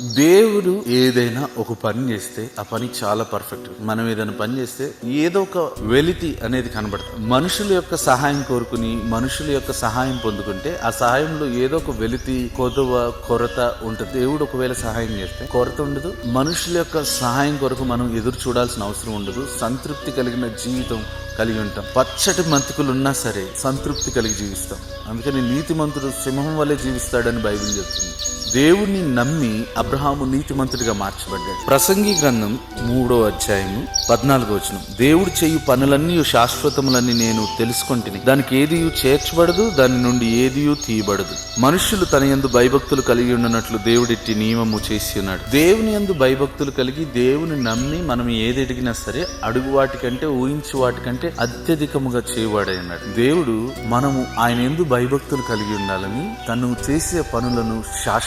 దేవుడు ఏదైనా ఒక పని చేస్తే ఆ పని చాలా పర్ఫెక్ట్ మనం ఏదైనా పని చేస్తే ఏదో ఒక వెలితి అనేది కనబడుతుంది మనుషుల యొక్క సహాయం కోరుకుని మనుషుల యొక్క సహాయం పొందుకుంటే ఆ సహాయంలో ఏదో ఒక వెలితి కొదవ కొరత ఉంటుంది. దేవుడు ఒకవేళ సహాయం చేస్తే కొరత ఉండదు. మనుషుల యొక్క సహాయం కొరకు మనం ఎదురు చూడాల్సిన అవసరం ఉండదు. సంతృప్తి కలిగిన జీవితం కలిగి ఉంటాం. పచ్చటి మంతుకులు ఉన్నా సరే సంతృప్తి కలిగి జీవిస్తాం. అందుకని నీతిమంతుడు సింహం వల్లే జీవిస్తాడని బైబిల్ చెప్తుంది. దేవుణ్ణి నమ్మి అబ్రహాము నీతిమంతుడిగా మార్చబడ్డాడు. ప్రసంగి గ్రంథం మూడో అధ్యాయము పద్నాలుగో వచనం. దేవుడు చేయు పనులన్నీ శాశ్వతములని నేను తెలుసుకుంటుని. దానికి ఏది చేర్చబడదు దాని నుండి ఏది తీయబడదు. మనుషులు తన యందు భయభక్తులు కలిగి ఉన్నట్లు దేవుడిట్టి నియమము చేసి ఉన్నాడు. దేవుని యందు భయభక్తులు కలిగి దేవుని నమ్మి మనం ఏది ఎదిగినా సరే అడుగు వాటికంటే ఊహించి వాటికంటే అత్యధికముగా చేయవాడై ఉన్నాడు. దేవుడు మనము ఆయన ఎందు భయభక్తులు కలిగి ఉండాలని తను చేసే పనులను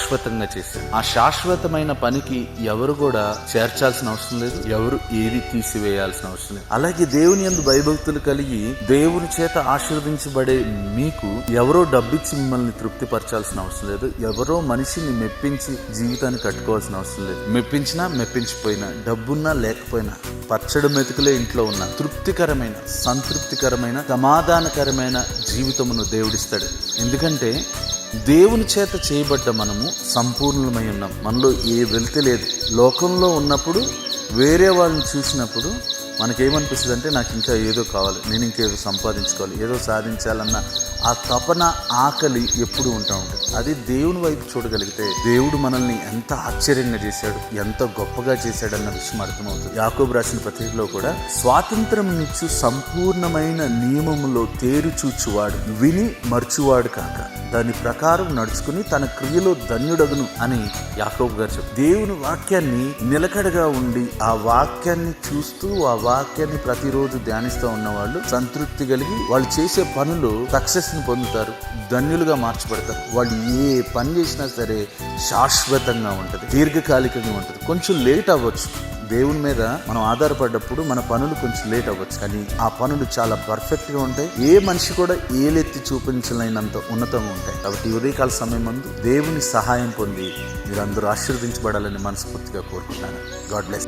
శాశ్వతంగా చేశాడు ఆ శాశ్వతమైన పనికి ఎవరు కూడా చేర్చాల్సిన అవసరం లేదు. ఎవరు ఏది తీసివేయాల్సిన అవసరం లేదు. అలాగే దేవుని ఎందు భయభక్తులు కలిగి దేవుని చేత ఆశీర్వదించబడే మీకు ఎవరో డబ్బిచ్చి మిమ్మల్ని తృప్తిపరచాల్సిన అవసరం లేదు. ఎవరో మనిషిని మెప్పించి జీవితాన్ని కట్టుకోవాల్సిన అవసరం లేదు. మెప్పించినా మెప్పించిపోయినా డబ్బున్నా లేకపోయినా పచ్చడి మెతుకులే ఇంట్లో ఉన్న తృప్తికరమైన సంతృప్తికరమైన సమాధానకరమైన జీవితమును దేవుడిస్తాడు. ఎందుకంటే దేవుని చేత చేయబడ్డ మనము సంపూర్ణమై ఉన్నాం. మనలో ఏ వెళ్తే లేదు. లోకంలో ఉన్నప్పుడు వేరే వాళ్ళని చూసినప్పుడు మనకేమనిపిస్తుంది అంటే నాకు ఇంకా ఏదో కావాలి నేను ఇంకేదో సంపాదించుకోవాలి ఏదో సాధించాలన్న ఆ తపన ఆకలి ఎప్పుడు ఉంటా ఉంటుంది. అది దేవుని వైపు చూడగలిగితే దేవుడు మనల్ని ఎంత ఆశ్చర్యంగా చేశాడు ఎంత గొప్పగా చేశాడన్న విషయం అర్థమవుతుంది. యాకోబు రాసిన పత్రికలో కూడా స్వాతంత్రం నిచ్చు సంపూర్ణమైన నియమములో తేరుచూచువాడు విని మర్చువాడు కాక దాని ప్రకారం నడుచుకుని తన క్రియలో ధన్యుడగును అని యాకోబు గారు చెప్పారు. దేవుని వాక్యాన్ని నిలకడగా ఉండి ఆ వాక్యాన్ని చూస్తూ ఆ వాక్యాన్ని ప్రతిరోజు ధ్యానిస్తూ ఉన్న వాళ్ళు సంతృప్తి కలిగి వాళ్ళు చేసే పనులు సక్సెస్ని పొందుతారు ధన్యులుగా మార్చబడతారు. వాళ్ళు ఏ పని చేసినా సరే శాశ్వతంగా ఉంటుంది దీర్ఘకాలికంగా ఉంటుంది. కొంచెం లేట్ అవ్వచ్చు. దేవుని మీద మనం ఆధారపడ్డప్పుడు మన పనులు కొంచెం లేట్ అవ్వచ్చు. కానీ ఆ పనులు చాలా పర్ఫెక్ట్గా ఉంటాయి. ఏ మనిషి కూడా ఏలెత్తి చూపించలేనంత ఉన్నతంగా ఉంటాయి. కాబట్టి ఉదయకాల సమయం ముందు దేవుని సహాయం పొంది మీరందరూ ఆశీర్వదించబడాలని మనస్ఫూర్తిగా కోరుకుంటున్నాను. God bless